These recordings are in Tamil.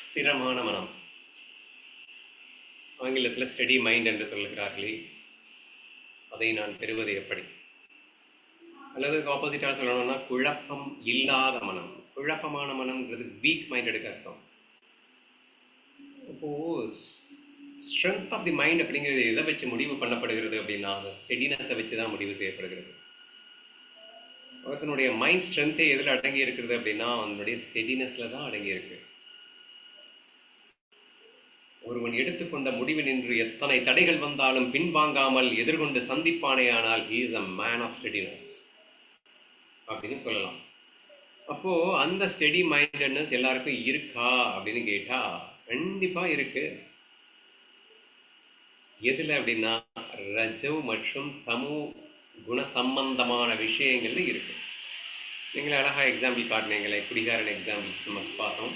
ஸ்திரமான மனம். ஆங்கிலத்தில் ஸ்டடி மைண்ட் என்று சொல்லுகிறார்களே அதை நான் பெறுவது எப்படி? அல்லது ஆப்போசிட்டாக சொல்லணும்னா குழப்பம் இல்லாத மனம். குழப்பமான மனம்ன்றது வீக் மைண்டடுக்கு அர்த்தம். இப்போது ஸ்ட்ரென்த் ஆஃப் தி மைண்ட் அப்படிங்கிறது எதை வச்சு முடிவு பண்ணப்படுகிறது அப்படின்னா அந்த ஸ்டெடினஸை வச்சு தான் முடிவு செய்யப்படுகிறது. ஒருத்தனுடைய மைண்ட் ஸ்ட்ரென்த்தே எதில் அடங்கி இருக்கிறது அப்படின்னா அவனுடைய ஸ்டெடினஸில் தான் அடங்கி இருக்குது ஒருவன் எடுத்துக்கொண்ட முடிவு நின்று எத்தனை தடைகள் வந்தாலும் பின்வாங்காமல் எதிர்கொண்டு சந்திப்பானேயானால் he is a man of steadiness அப்படின்னு சொல்லலாம். அப்போது அந்த ஸ்டெடி மைண்டட்னஸ் எல்லாருக்கும் இருக்கா அப்படின்னு கேட்டால் கண்டிப்பாக இருக்கு. எதில் அப்படின்னா ரஜவ் மற்றும் தமு குண சம்பந்தமான விஷயங்கள்ல இருக்கு. நீங்களே அழகாக எக்ஸாம்பிள் காட்டினீங்களே குடிகாரன் எக்ஸாம்பிள்ஸ் நம்ம பார்த்தோம்.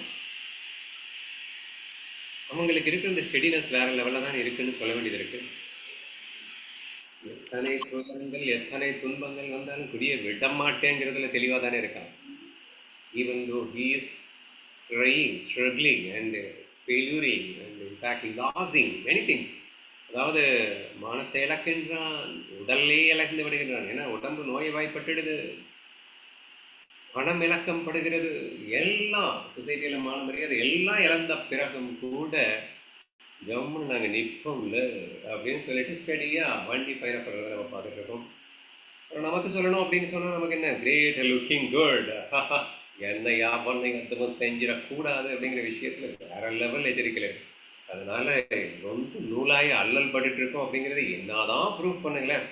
அவங்களுக்கு இருக்கிற இந்த ஸ்டெடினஸ் வேற லெவலில் தான் இருக்குன்னு சொல்ல வேண்டியது இருக்கு. எத்தனை துயரங்கள் எத்தனை துன்பங்கள் வந்தாலும் குடிய விடமாட்டேங்கிறதுல தெளிவாக தானே இருக்கான். Even though he is trying struggling and failuring and in fact losing many things அதாவது மானத்தை இழக்கின்றான் உடல்லே இழந்து விடுகின்றான். ஏன்னா உடம்பு நோய்வாய்ப்பட்டுடுது பணம் இழக்கம் படுகிறது எல்லாம் சொசைட்டியில் மான மரியாதை எல்லாம் இழந்த பிறகும் கூட ஜம்முன்னு நாங்கள் நிற்போம்ல அப்படின்னு சொல்லிட்டு ஸ்டடியாக வண்டி பயணப்படுறதை நம்ம பார்த்துட்டு இருக்கோம். அப்புறம் நமக்கு சொல்லணும் அப்படின்னு சொன்னால் நமக்கு என்ன? கிரேட் லுக்கிங் குட் என்ன யாபனை அர்த்தமும் செஞ்சிடக்கூடாது அப்படிங்கிற விஷயத்தில் வேற லெவல் எச்சரிக்கலை அதனால ரொம்ப நூலாகி அல்லல் பட்டுட்டு இருக்கோம் அப்படிங்கிறது என்னதான் ப்ரூஃப் பண்ணுங்களேன்.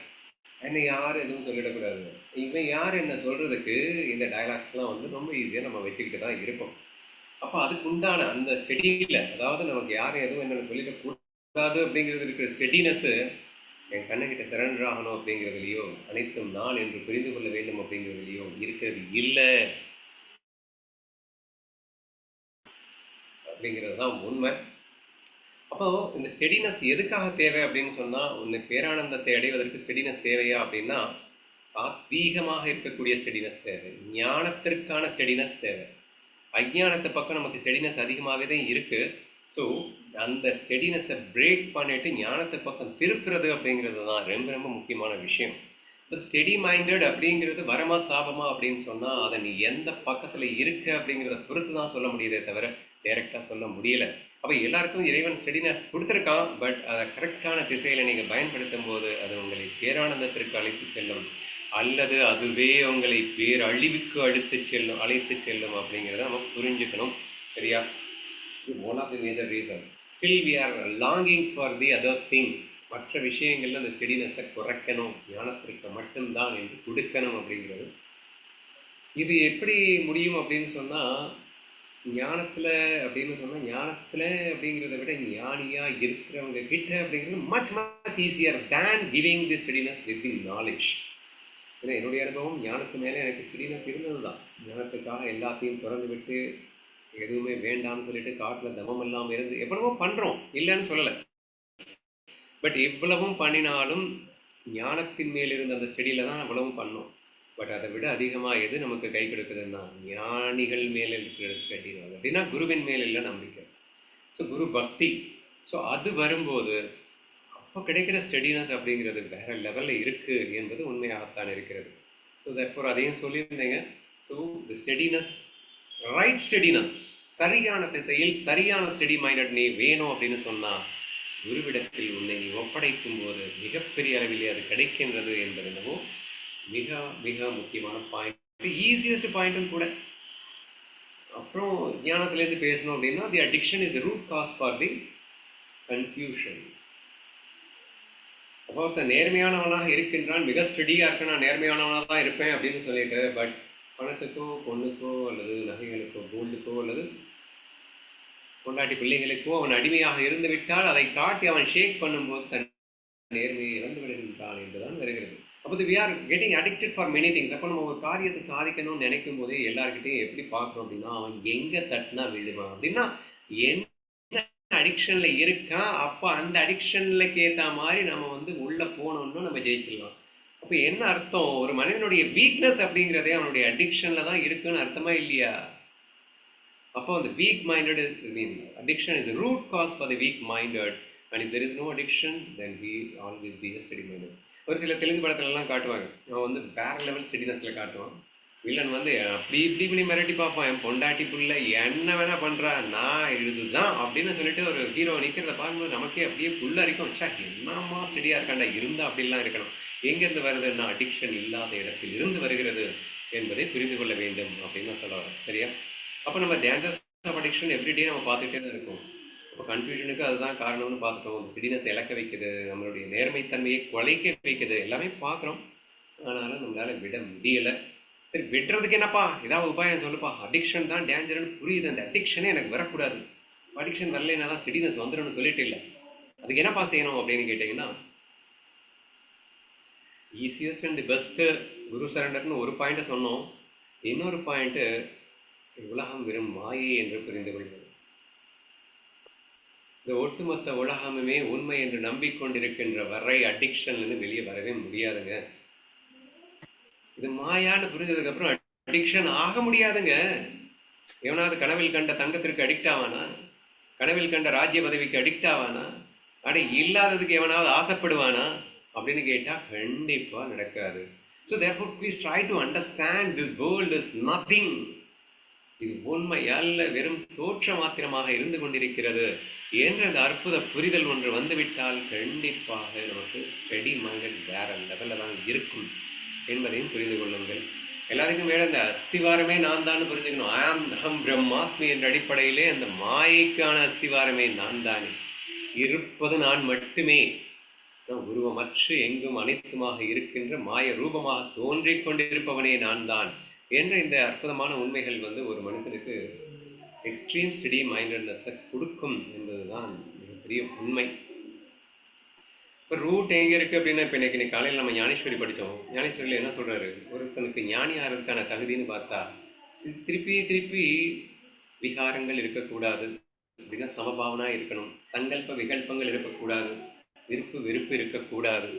என்னை யார் எதுவும் சொல்லிடக்கூடாது. இவன் யார் என்ன சொல்கிறதுக்கு இந்த டயலாக்ஸ்லாம் வந்து ரொம்ப ஈஸியாக நம்ம வச்சுக்கிட்டு தான் இருப்போம். அப்போ அதுக்கு உண்டான அந்த ஸ்டெடியில் அதாவது நமக்கு யாரும் எதுவும் என்னென்னு சொல்லிடக்கூடாது அப்படிங்கிறது இருக்கிற ஸ்டெடினஸ்ஸு என் கண்ணுக்கிட்ட சரண்டர் ஆகணும் அப்படிங்கிறதுலையோ அனைத்தும் நான் என்று புரிந்து கொள்ள வேண்டும் அப்படிங்கிறதுலையோ இருக்கிறது இல்லை. அப்படிங்கிறது தான் உண்மை. அப்போ இந்த ஸ்டெடினஸ் எதுக்காக தேவை அப்படின்னு சொன்னால் உன்னை பேரானந்தத்தை அடைவதற்கு ஸ்டெடினஸ் தேவையா அப்படின்னா சாத்வீகமாக இருக்கக்கூடிய ஸ்டெடினஸ் தேவை. ஞானத்திற்கான ஸ்டெடினஸ் தேவை. அஜ்ஞானத்தை பக்கம் நமக்கு ஸ்டெடினஸ் அதிகமாகவே தான் இருக்குது ஸோ அந்த ஸ்டெடினஸை பிரேக் பண்ணிட்டு ஞானத்தை பக்கம் திருப்புறது அப்படிங்கிறது தான் ரொம்ப ரொம்ப முக்கியமான விஷயம். இப்போ ஸ்டெடி மைண்டட் அப்படிங்கிறது வரமா சாபமா அப்படின்னு சொன்னால் அதை நீ எந்த பக்கத்தில் இருக்க அப்படிங்கிறத பொறுத்து தான் சொல்ல முடியுதே தவிர டைரெக்டாக சொல்ல முடியலை. அப்போ எல்லாருக்கும் இறைவன் ஸ்டெடினஸ் கொடுத்துருக்கான் பட் அதை கரெக்டான திசையில் நீங்கள் பயன்படுத்தும் போது அது உங்களை பேரானந்தத்திற்கு அழைத்து செல்லும் அல்லது அதுவே உங்களை பேரழிவுக்கு அழுத்து செல்லும் அழைத்து செல்லும் அப்படிங்கிறத நம்ம புரிஞ்சுக்கணும். சரியா? இது one of the major reason still we are longing for the other things மற்ற விஷயங்களில் அந்த ஸ்டெடினஸை குறைக்கணும் ஞானத்திற்கு மட்டும்தான் என்று கொடுக்கணும் அப்படிங்கிறது. இது எப்படி முடியும் அப்படின்னு சொன்னால் ஞானத்தில் அப்படின்னு சொன்னால் ஞானத்தில் அப்படிங்கிறத விட ஞானியாக இருக்கிறவங்க கிட்ட அப்படிங்கிறது much much easier than giving the steadiness with the knowledge ஏன்னா என்னுடைய அனுபவம் ஞானத்து மேலே எனக்கு ஸ்டெடினஸ் இருந்தது தான் ஞானத்துக்காக எல்லாத்தையும் திறந்து விட்டு எதுவுமே வேண்டாம்னு சொல்லிட்டு காட்டில் தமம் இல்லாமல் இருந்து எவ்வளவோ பண்ணுறோம் இல்லைன்னு சொல்லலை. பட் எவ்வளவும் பண்ணினாலும் ஞானத்தின் மேல் இருந்த அந்த ஸ்டடியில் தான் அவ்வளவும் பண்ணோம். பட் அதை விட அதிகமாக எது நமக்கு கை கொடுக்குதுன்னா ஞானிகள் மேலே இருக்கிற ஸ்டடி அப்படின்னா குருவின் மேல் இல்லை நம்பிக்கை. ஸோ குரு பக்தி. ஸோ அது வரும்போது அப்போ கிடைக்கிற ஸ்டடினஸ் அப்படிங்கிறது வேற லெவலில் இருக்குது என்பது உண்மையாகத்தான் இருக்கிறது. ஸோ தற்போது அதையும் சொல்லியிருந்தேங்க. So the steadiness right steadiness சரியான திசையில் சரியான ஸ்டெடி மைண்டட் நீ வேணும் அப்படின்னு சொன்னால் குருவிடத்தில் உன்னை நீ ஒப்படைக்கும் போது மிகப்பெரிய அளவிலே அது கிடைக்கின்றது என்பது என்னவோ மிக மிக முக்கியமான பாயிண்ட் ஈஸியஸ்ட் பாயிண்ட்டும் கூட. அப்புறம் ஞானத்துலேருந்து பேசணும் அப்படின்னா the addiction is root cause for the confusion அப்போ ஒருத்தன் நேர்மையானவனாக இருக்கின்றான் மிக ஸ்டடியாக இருக்க நான் நேர்மையானவனாக தான் இருப்பேன் அப்படின்னு சொல்லிட்டு பட் பணத்துக்கோ பொண்ணுக்கோ அல்லது நகைகளுக்கோ கோல்டுக்கோ அல்லது கொண்டாட்டி பிள்ளைகளுக்கோ அவன் அடிமையாக இருந்து விட்டால் அதை காட்டி அவன் ஷேக் பண்ணும்போது தன் நேர்மையை இழந்து விடுகின்றான் என்றுதான் வருகிறது. அப்போ we are getting addicted for many things அப்போ நம்ம ஒரு காரியத்தை சாதிக்கணும்னு நினைக்கும் போதே எல்லாருக்கிட்டையும் எப்படி பார்க்குறோம் அப்படின்னா அவன் எங்கே தட்டினா விழுவான் அப்படின்னா என்ன அடிக்ஷனில் இருக்கான் அப்போ அந்த அடிக்ஷன்லக்கு ஏற்ற மாதிரி நம்ம வந்து உள்ளே போனோம்னு நம்ம ஜெயிச்சிடலாம். அப்போ என்ன அர்த்தம்? ஒரு மனிதனுடைய வீக்னஸ் அப்படிங்கிறதே அவனுடைய அடிக்ஷனில் தான் இருக்குன்னு அர்த்தமா இல்லையா? அப்போ அந்த weak minded mean addiction is root cause for the weak minded and if there is no addiction then he always be steady minded ஒரு சில தெலுங்கு படத்துலலாம் காட்டுவாங்க. அவன் வந்து வேற லெவல் சிட்டினஸில் காட்டுவான் வில்லன் வந்து அப்படி இப்படி பண்ணி மிரட்டி பார்ப்பான் என் பொண்டாட்டி புள்ள என்ன வேணா பண்ணுறா நான் இதுதான் அப்படின்னு சொல்லிட்டு ஒரு ஹீரோ நிற்கிறத பார்க்கும்போது நமக்கே அப்படியே புள்ள அரிக்கும். வச்சா என்னம்மா ஸ்டெடியாக இருக்காண்டா? இருந்தால் அப்படிலாம் இருக்கணும். எங்கேருந்து வருதுன்னா அடிக்ஷன் இல்லாத இடத்தில் இருந்து வருகிறது என்பதை புரிந்து கொள்ள வேண்டும் அப்படின்னு நான் சொல்ல வரேன் சரியா? அப்போ நம்ம டேஞ்சர்ஸ் ஆஃப் அடிக்ஷன் எவ்ரிடே நம்ம பார்த்துட்டே தான் இருக்கோம். இப்போ கன்ஃபியூஷனுக்கு அதுதான் காரணம்னு பார்த்துட்டோம். சிடினஸ் இழக்க வைக்குது நம்மளுடைய நேர்மைத்தன்மையை குலைக்க வைக்குது எல்லாமே பார்க்குறோம். ஆனாலும் நம்மளால விட முடியலை. சரி விடுறதுக்கு என்னப்பா? ஏதாவது உபாயம் சொல்லுப்பா. அடிக்ஷன் தான் டேஞ்சர்னு புரியுது. அந்த அடிக்ஷனே எனக்கு வரக்கூடாது. அடிக்ஷன் வரலைன்னா தான் சிடினஸ் வந்துடும்னு சொல்லிட்டு இல்லை. அதுக்கு என்னப்பா செய்யணும் அப்படின்னு கேட்டிங்கன்னா easiest and the best guru சரண்டர்னு ஒரு பாயிண்ட்டை சொன்னோம். இன்னொரு பாயிண்ட்டு உலகம் வெறும் மாயை என்று புரிந்து கொள்வது இந்த ஒட்டுமொத்த உலகமுமே உண்மை என்று நம்பிக்கொண்டிருக்கின்ற வரை அடிக்ஷன்லேருந்து வெளியே வரவே முடியாதுங்க. இது மாயான்னு புரிஞ்சதுக்கப்புறம் அடிக்ஷன் ஆக முடியாதுங்க. எவனாவது கனவில் கண்ட தங்கத்திற்கு அடிக்ட் ஆவானா? கனவில் கண்ட ராஜ்ய பதவிக்கு அடிக்ட் ஆவானா? அட இல்லாததுக்கு எவனாவது ஆசைப்படுவானா? அப்படின்னு கேட்டால் கண்டிப்பாக நடக்காது. So therefore please try to understand this world is nothing இது உண்மை அல்ல வெறும் தோற்ற மாத்திரமாக இருந்து கொண்டிருக்கிறது என்ற அந்த அற்புத புரிதல் ஒன்று வந்துவிட்டால் கண்டிப்பாக நமக்கு ஸ்டடி மைண்டட் வேற லெவலில் தான் இருக்கும் என்பதையும் புரிந்து கொள்ளுங்கள். எல்லாத்துக்கும் மேலே அந்த அஸ்திவாரமே நான் தான் புரிஞ்சுக்கணும். ஆம் அகம் பிரம்மாஸ்மி என்ற அடிப்படையிலே அந்த மாயைக்கான அஸ்திவாரமே நான் தானே. இருப்பது நான் மட்டுமே. உருவமற்று எங்கும் அனைத்துமாக இருக்கின்ற மாய ரூபமாக தோன்றிக் கொண்டிருப்பவனே நான் தான். என்ற இந்த அற்புதமான உண்மைகள் வந்து ஒரு மனுஷனுக்கு எக்ஸ்ட்ரீம் ஸ்டடி மைண்டட்னஸை கொடுக்கும் என்பதுதான் மிகப்பெரிய உண்மை. இப்போ ரூட் எங்கே இருக்குது அப்படின்னா இப்போ இன்றைக்கி காலையில் நம்ம ஞானேஸ்வரி படித்தோம் ஞானேஸ்வரியில் என்ன சொல்கிறாரு ஒருத்தனுக்கு ஞானி ஆகிறதுக்கான தகுதின்னு பார்த்தா திருப்பி திருப்பி விகாரங்கள் இருக்கக்கூடாது. தின சமபாவனா இருக்கணும். சங்கல்ப விகல்பங்கள் இருக்கக்கூடாது. விருப்பு வெறுப்பு இருக்கக்கூடாது.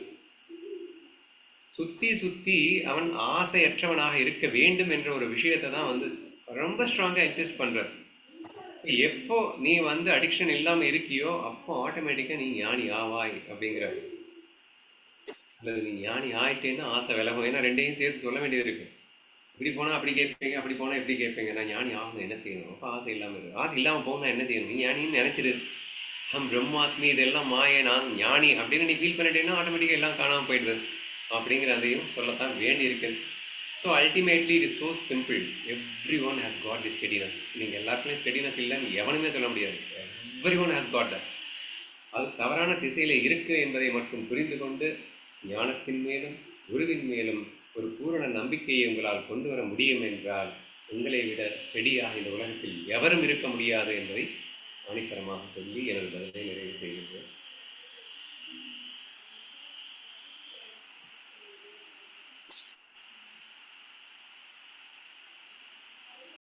சுற்றி சுற்றி அவன் ஆசையற்றவனாக இருக்க வேண்டும் என்ற ஒரு விஷயத்தை தான் வந்து ரொம்ப ஸ்ட்ராங்காக இன்சிஸ்ட் பண்ணுறது எப்போ நீ வந்து அடிக்ஷன் இல்லாமல் இருக்கியோ அப்போ ஆட்டோமேட்டிக்காக நீ ஞானி ஆவாய் அப்படிங்கிற அல்லது நீ ஞானி ஆயிட்டேன்னா ஆசை விலகும். ஏன்னா ரெண்டையும் சேர்த்து சொல்ல வேண்டியது இருக்கு. இப்படி போனால் அப்படி கேட்பீங்க அப்படி போனால் எப்படி கேட்பீங்க? நான் ஞானி ஆகணும் என்ன செய்யணும்? அப்போ ஆசை இல்லாமல் இருக்கு ஆசை இல்லாமல் போகணும் என்ன செய்யணும்? நீ ஞானின்னு நினச்சிடு நம் பிரம்மாஸ்மி இதெல்லாம் மாய நான் ஞானி அப்படின்னு நீ ஃபீல் பண்ணிட்டேன்னா ஆட்டோமேட்டிக்காக எல்லாம் காணாமல் போயிடுது. அப்படிங்கிற அதையும் சொல்லத்தான் வேண்டி இருக்கு so ultimately it is so simple every one has got the steadiness நீங்கள் எல்லாருக்குமே ஸ்டெடினஸ் இல்லைன்னு எவனுமே சொல்ல முடியாது. Every one has got that அது தவறான திசையில் இருக்குது என்பதை மட்டும் புரிந்து கொண்டு ஞானத்தின் மேலும் குருவின் மேலும் ஒரு பூரண நம்பிக்கையை உங்களால் கொண்டு வர முடியும் என்றால் உங்களை விட ஸ்டெடியாக இந்த உலகத்தில் எவரும் இருக்க முடியாது என்பதை ஆணித்தரமாக சொல்லி எனது பதிலை நிறைவு செய்கின்றேன்